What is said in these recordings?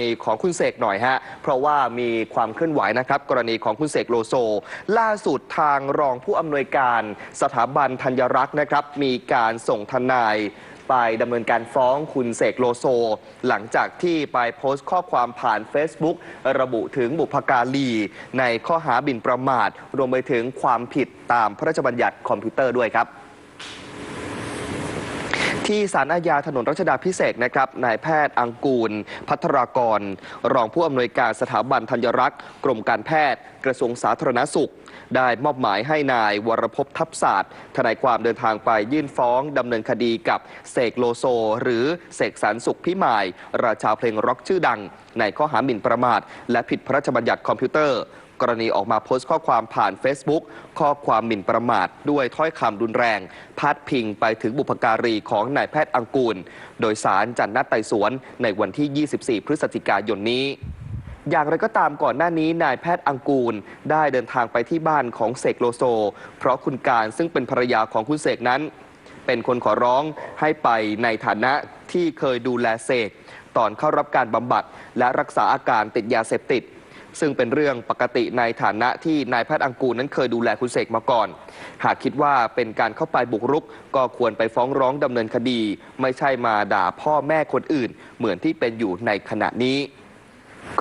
ณีของคุณเสกหน่อยฮะ เพราะว่ามีความเคลื่อนไหวนะครับ กรณีของคุณเสกโลโซ ล่าสุดทางรองผู้อำนวยการสถาบันธัญรักษ์นะครับ มีการส่งทนายไปดำเนินการฟ้องคุณเสกโลโซ หลังจากที่ไปโพสต์ข้อความผ่าน Facebook ระบุถึงบุพการี ในข้อหาบินประมาท รวมไปถึงความผิดตามพระราชบัญญัติคอมพิวเตอร์ด้วยครับ ที่สารอาญาถนนรัชดาพิเศษนะครับนายแพทย์อังกูล พัทรากร รองผู้อำนวยการสถาบันธัญรักษ์ กรมการแพทย์ กระทรวงสาธารณสุข ได้มอบหมายให้นายวรพทัพศาสตร์ทนายความเดินทางไปยื่นฟ้องดำเนินคดีกับเสกโลโซ หรือเสกสรรสุขพิมาย ราชาเพลงร็อกชื่อดัง ในข้อหาหมิ่นประมาท และผิดพระราชบัญญัติคอมพิวเตอร์ กรณีออกมาโพสต์ข้อความผ่าน Facebook ข้อความหมิ่นประมาทด้วยถ้อยคำรุนแรง พาดพิงไปถึงบุพการีของนายแพทย์อังกูล โดยสารจัดนัดไต่สวนในวันที่ 24 พฤศจิกายนนี้อย่างไรก็ตามก่อนหน้านี้นายแพทย์อังกูล ได้เดินทางไปที่บ้านของเสกโลโซ เพราะคุณการซึ่งเป็นภรรยาของคุณเสกนั้น เป็นคนขอร้องให้ไปในฐานะที่เคยดูแลเสกตอนเข้ารับการบำบัดและรักษาอาการติดยาเสพติด ซึ่งเป็นเรื่องปกติในฐานะที่นายแพทย์อังกูลนั้นเคยดูแลคุณเสกมาก่อน หากคิดว่าเป็นการเข้าไปบุกรุก ก็ควรไปฟ้องร้องดำเนินคดี ไม่ใช่มาด่าพ่อแม่คนอื่น เหมือนที่เป็นอยู่ในขณะนี้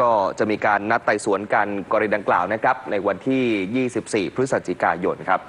ก็จะมีการนัดไต่สวนกันกรณีดังกล่าวนะครับ ในวันที่ 24 พฤศจิกายนครับ